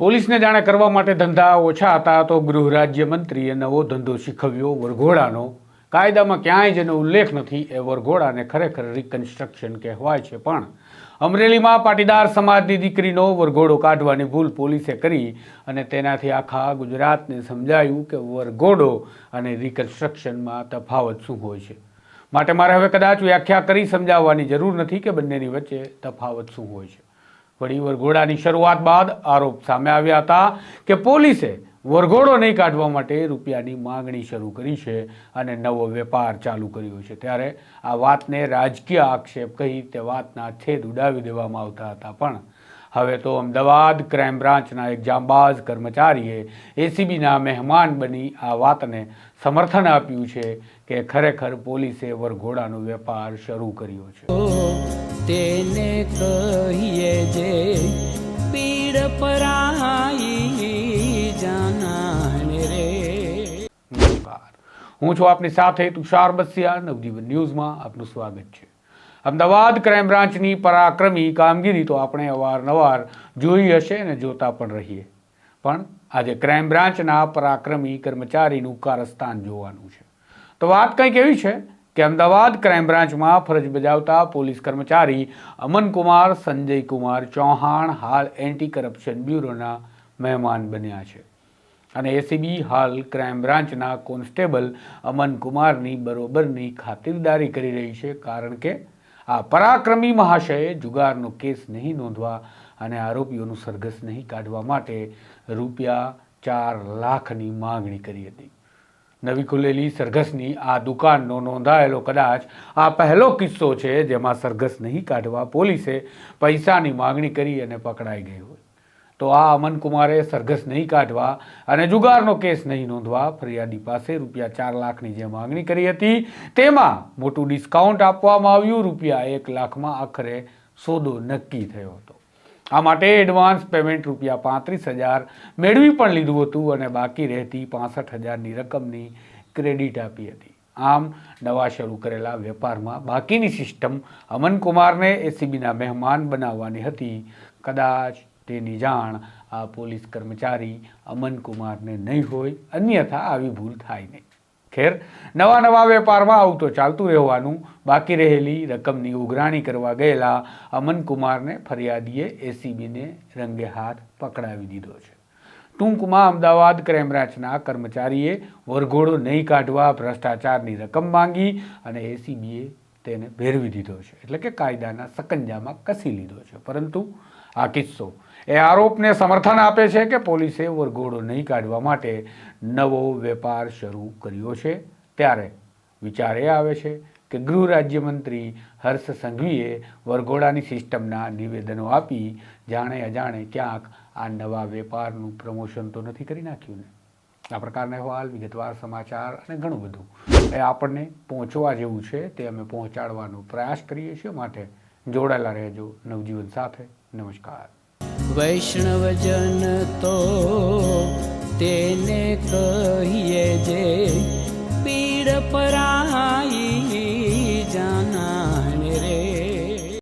પોલીસને જાણે કરવા માટે ધંધા ઓછા હતા તો ગૃહ રાજ્યમંત્રીએ નવો ધંધો શીખવ્યો વરઘોડાનો. કાયદામાં ક્યાંય જેનો ઉલ્લેખ નથી, એ વરઘોડાને ખરેખર રિકન્સ્ટ્રક્શન કહેવાય છે પણ. અમરેલીમાં પાટીદાર સમાજની દીકરીનો વરઘોડો કાઢવાની ભૂલ પોલીસે કરી અને તેનાથી આખા ગુજરાતને સમજાયું કે વરઘોડો અને રિકન્સ્ટ્રક્શનમાં તફાવત શું હોય છે. માટે મારે હવે કદાચ વ્યાખ્યા કરી સમજાવવાની જરૂર નથી કે બંનેની વચ્ચે તફાવત શું હોય છે. વળી વરઘોડાની શરૂઆત બાદ આરોપ સામે આવ્યા હતા કે પોલીસે વરઘોડો નહીં કાઢવા માટે રૂપિયાની માંગણી શરૂ કરી છે અને નવો વેપાર ચાલુ કર્યો છે. ત્યારે આ વાતને રાજકીય આક્ષેપ કહી તે વાતના છેદ ઉડાવી દેવામાં આવતા હતા. પણ હવે તો અમદાવાદ ક્રાઇમ બ્રાન્ચના એક જાંબાઝ કર્મચારીએ એસીબીના મહેમાન બની આ વાતને સમર્થન આપ્યું છે કે ખરેખર પોલીસે વરઘોડાનો વેપાર શરૂ કર્યો છે. તેને કહીએ જે પીડ પરાઈ જાનાને રે. નમસ્કાર. હું છું આપની સાથે તુષાર બસિયા, નવજીવન ન્યૂઝમાં આપનું સ્વાગત છે. અમદાવાદ ક્રાઇમ બ્રાન્ચની પરાક્રમી કામગીરી તો આપણે અવારનવાર જોઈ હશે અને જોતા પણ રહીએ. પણ આજે ક્રાઇમ બ્રાન્ચના પરાક્રમી કર્મચારીનું કારસ્થાન જોવાનું છે. તો વાત કંઈક એવી છે કે અમદાવાદ ક્રાઇમ બ્રાન્ચમાં ફરજ બજાવતા પોલીસ કર્મચારી અમનકુમાર, સંજયકુમાર ચૌહાણ હાલ એન્ટી કરપ્શન બ્યુરોના મહેમાન બન્યા છે. અને એસીબી હાલ ક્રાઇમ બ્રાન્ચના કોન્સ્ટેબલ અમનકુમારની બરોબરની ખાતિરદારી કરી રહી છે, કારણ કે આ પરાક્રમી મહાશયે જુગારનો કેસ નહીં નોંધવા અને આરોપીઓનું સરઘસ નહીં કાઢવા માટે રૂપિયા ચાર લાખની માંગણી કરી હતી. નવી ખુલેલી સરઘસની આ દુકાનનો નોંધાયેલો કદાચ આ પહેલો કિસ્સો છે જેમાં સરઘસ નહીં કાઢવા પોલીસે પૈસાની માંગણી કરી અને પકડાઈ ગઈ હોય. તો આ અમનકુમારે સરઘસ નહીં કાઢવા અને જુગારનો કેસ નહીં નોંધવા ફરિયાદી પાસે રૂપિયા ચાર લાખની જે માંગણી કરી હતી, તેમાં મોટું ડિસ્કાઉન્ટ આપવામાં આવ્યું. રૂપિયા એક લાખમાં આખરે સોદો નક્કી થયો હતો. આ માટે એડવાન્સ પેમેન્ટ રૂપિયા પાંત્રીસ હજાર મેળવી પણ લીધું હતું અને બાકી રહેતી પાસઠ હજારની રકમની ક્રેડિટ આપી હતી. આમ, નવા શરૂ કરેલા વેપારમાં બાકીની સિસ્ટમ અમનકુમારને એસીબીના મહેમાન બનાવવાની હતી. કદાચ તેની જાણ આ પોલીસ કર્મચારી અમનકુમારને નહીં હોય, અન્યથા આવી ભૂલ થાય નહીં. ખેર નવા નવા વેપારમાં આવું તો ચાલતું રહેવાનું. બાકી રહેલી રકમની ઉઘરાણી કરવા ગયેલા અમનકુમારને ફરિયાદીએ એસીબીને રંગે હાથ પકડાવી દીધો છે. ટૂંકમાં અમદાવાદ ક્રાઇમ બ્રાન્ચના કર્મચારીએ વરઘોડો નહીં કાઢવા ભ્રષ્ટાચારની રકમ માંગી અને એસીબીએ તેને ભેરવી દીધો છે. એટલે કે કાયદાના સકંજામાં કસી લીધો છે. પરંતુ આ કિસ્સો. એ આરોપને સમર્થન આપે છે કે પોલીસે વરઘોડો નહીં કાઢવા માટે નવો વેપાર શરૂ કર્યો છે. ત્યારે વિચાર એ આવે છે કે ગૃહ રાજ્યમંત્રી હર્ષ સંઘવીએ વરઘોડાની સિસ્ટમના નિવેદનો આપી જાણે અજાણે ક્યાંક આ નવા વેપારનું પ્રમોશન તો નથી કરી નાખ્યું ને. આ પ્રકારના અહેવાલ, વિગતવાર સમાચાર અને ઘણું બધું. એ આપણને પહોંચવા જેવું છે. તે અમે પહોંચાડવાનો પ્રયાસ કરીએ છીએ. માટે જોડાયેલા રહેજો. નવજીવન સાથે નમસ્કાર. વૈષ્ણવજન તો તેને કહીએ જે પીડ પરા